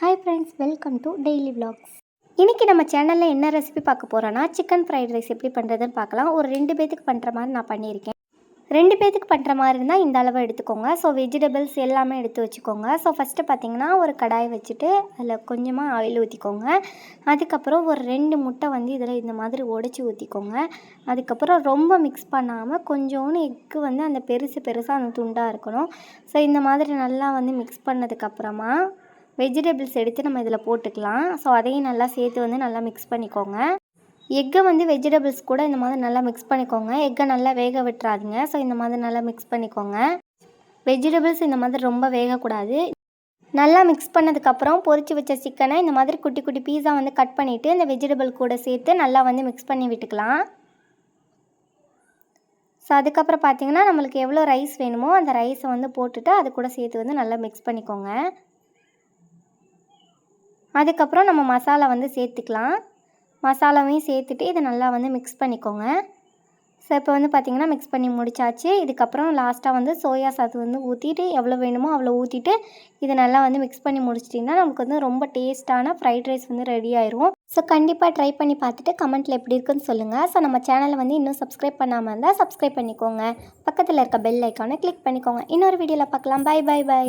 Hi friends welcome to daily vlogs இன்றைக்கி நம்ம சேனலில் என்ன ரெசிபி பார்க்க போகிறோன்னா சிக்கன் ஃப்ரைட் ரைஸ் எப்படி பண்ணுறதுன்னு பார்க்கலாம். ஒரு ரெண்டு பேத்துக்கு பண்ணுற மாதிரி நான் பண்ணியிருக்கேன். ரெண்டு பேத்துக்கு பண்ணுற மாதிரி இருந்தால் இந்த அளவு எடுத்துக்கோங்க. ஸோ வெஜிடபிள்ஸ் எல்லாமே எடுத்து வச்சுக்கோங்க. ஸோ ஃபஸ்ட்டு பார்த்தீங்கன்னா ஒரு கடாய் வச்சுட்டு அதில் கொஞ்சமாக ஆயில் ஊற்றிக்கோங்க அதுக்கப்புறம் ஒரு ரெண்டு முட்டை வந்து இதில் இந்த மாதிரி உடச்சி ஊற்றிக்கோங்க அதுக்கப்புறம் ரொம்ப மிக்ஸ் பண்ணாமல் கொஞ்சோன்னு எக்கு வந்து அந்த பெருசு பெருசாக அந்த துண்டாக இருக்கணும். ஸோ இந்த மாதிரி நல்லா வந்து மிக்ஸ் பண்ணதுக்கப்புறமா வெஜிடபிள்ஸ் எடுத்து நம்ம இதில் போட்டுக்கலாம். ஸோ அதையும் நல்லா சேர்த்து வந்து நல்லா மிக்ஸ் பண்ணிக்கோங்க. எக்கை வந்து வெஜிடபிள்ஸ் கூட இந்த மாதிரி நல்லா மிக்ஸ் பண்ணிக்கோங்க. எக்கை நல்லா வேக விட்டுறாதீங்க. ஸோ இந்த மாதிரி நல்லா மிக்ஸ் பண்ணிக்கோங்க. வெஜிடபிள்ஸ் இந்த மாதிரி ரொம்ப வேகக்கூடாது. நல்லா மிக்ஸ் பண்ணதுக்கப்புறம் பொறிச்சு வச்ச சிக்கனை இந்த மாதிரி குட்டி குட்டி பீஸா வந்து கட் பண்ணிவிட்டு இந்த வெஜிடபிள் கூட சேர்த்து நல்லா வந்து மிக்ஸ் பண்ணி விட்டுக்கலாம். ஸோ அதுக்கப்புறம் பார்த்தீங்கன்னா நம்மளுக்கு எவ்வளோ ரைஸ் வேணுமோ அந்த ரைஸை வந்து போட்டுட்டு அது கூட சேர்த்து வந்து நல்லா மிக்ஸ் பண்ணிக்கோங்க. அதுக்கப்புறம் நம்ம மசாலா வந்து சேர்த்துக்கலாம். மசாலாவையும் சேர்த்துட்டு இதை நல்லா வந்து மிக்ஸ் பண்ணிக்கோங்க. ஸோ இப்போ வந்து பார்த்திங்கன்னா மிக்ஸ் பண்ணி முடிச்சாச்சு. இதுக்கப்புறம் லாஸ்ட்டாக வந்து சோயா சாத்து வந்து ஊற்றிட்டு எவ்வளோ வேணுமோ அவ்வளோ ஊற்றிட்டு இதை நல்லா வந்து மிக்ஸ் பண்ணி முடிச்சிட்டிங்கன்னா நமக்கு வந்து ரொம்ப டேஸ்ட்டான ஃப்ரைட் ரைஸ் வந்து ரெடி ஆயிரும். ஸோ கண்டிப்பாக ட்ரை பண்ணி பார்த்துட்டு கமெண்ட்டில் எப்படி இருக்குன்னு சொல்லுங்கள் ஸோ நம்ம சேனலை வந்து இன்னும் சப்ஸ்கிரைப் பண்ணாமல் இருந்தால் சப்ஸ்கிரைப் பண்ணிக்கோங்க. பக்கத்தில் இருக்க பெல் ஐக்கானை கிளிக் பண்ணிக்கோங்க. இன்னொரு வீடியோவில் பார்க்கலாம். By by by